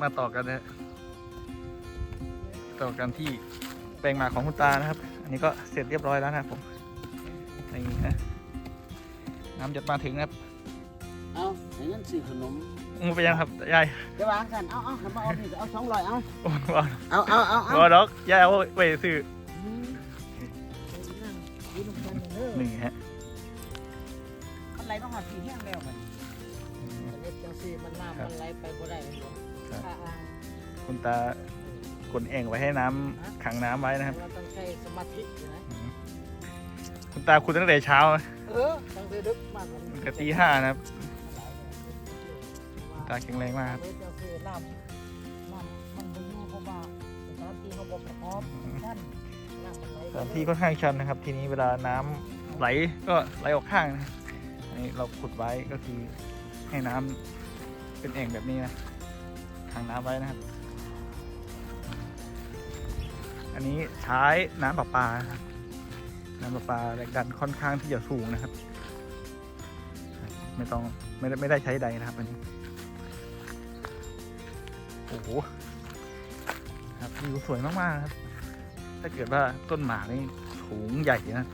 มาต่อกันนะต่อกันที่แปลงหมากของคุณตานะครับ อันนี้ก็เสร็จเรียบร้อยแล้วนะครับผมนี่นะน้ำจะมาถึงนะครับเอาให้เงินซื้อขนมมึงไปยังครับยายจะวางกันเอาเอาให้มาเอานี่เอาสองร้อยเอาโอ้โหเอาเอาเอาเอาบอดอกยายเอาไปซื้ออืมดูน้ำกันเด้อนี่ฮะมันไหลมาหอดสีแห้งแล้วมันอันนี้จังซี่มันน้ำมันไหลไปบ่ได้ หรอกครับถ้าอ่างคุณตากดเอ่งไว้ให้น้ำขังน้ำไว้นะครับ เราต้องใช้สมาธิอยู่นะอืมคุณตาคุณตั้งแต่เช้านะเออตั้งแต่ดึกมากกว่านี้ตั้งแต่ตีห้านะครับตาแข็งแรงมากครับเออจังซี่น้ำน้ำมันบ่อยู่เพราะว่าสถานที่เขาบ่พร้อมท่านน้ำมันไหลสถานที่ค่อนข้างชันนะครับ ทีนี้เวลาน้ำไหลก็ไหลออกข้างนะอันนี้เราขุดไว้ก็คือให้น้ำเป็นเอ่งแบบนี้นะ ขังน้ำไว้นะครับ อันนี้ใช้น้ำประปานะครับน้ำประปาแรงดันค่อนข้างที่จะสูงนะครับ ไม่ต้องไม่ได้ไม่ได้ใช้ใดนะครับอันนี้โอ้โหครับวิวสวยมากๆครับ ถ้าเกิดว่าต้นหมากนี่สูงใหญ่นะ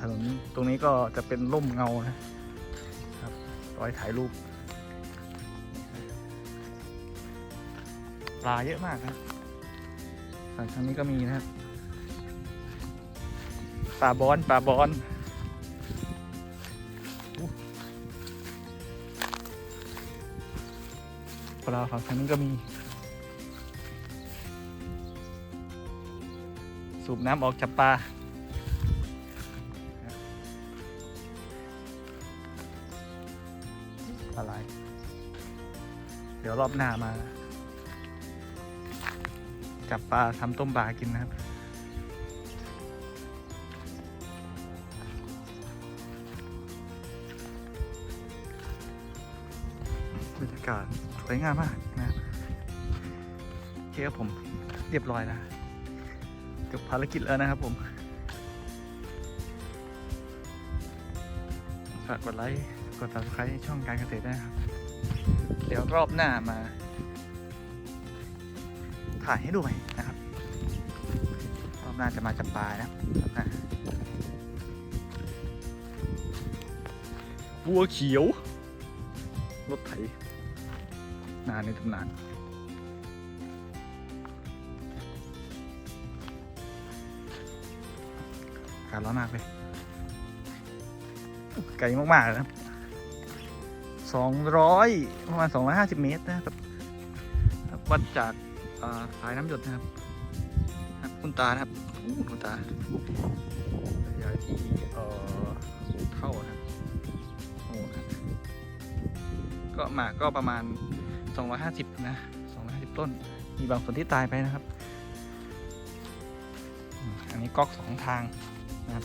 ถนนตรงนี้ก็จะเป็นร่มเงานะครับรอยถ่ายรูป ปลาเยอะมากครับฝั่งทางนี้ก็มีนะครับ ปลาบอนปลาบอนปลาฝั่งทางนี้ก็มี สูบน้ำออกจากปลาปลาไหลเดี๋ยวรอบหน้ามา จับปลาทำต้มปลากินนะครับ บรรยากาศสวยงามมากนะครับโอเคครับผมเรียบร้อยแล้วจบภารกิจแล้วนะครับผมฝากกดไลค์ กด subscribe ช่องการเกษตรด้วยนะครับ เดี๋ยวรอบหน้ามา ถ่ายให้ดูใหม่นะครับรอบหน้าจะมาจับปลานะน้าวัวเขียว รถไถ นานในตำนานอากาศร้อนมากเลย ไกลมากๆเลยนะครับสองร้อยประมาณสองร้อยห้าสิบเมตรนะครับ วัดจาก อ่าสายน้ำหยดนะครับครับคุณตานะครับอู้คุณตาระยะที่เอ่อเท่านะครับโอ้ครับก็หมากก็ประมาณ 250 นะ 250 ต้น มีบางส่วนที่ตายไปนะครับ อันนี้ก๊อกสองทางนะครับ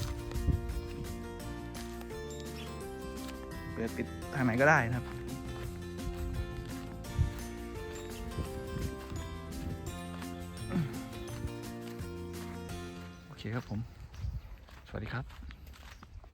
เปิดปิดทางไหนก็ได้นะครับ เคครับผม สวัสดีครับ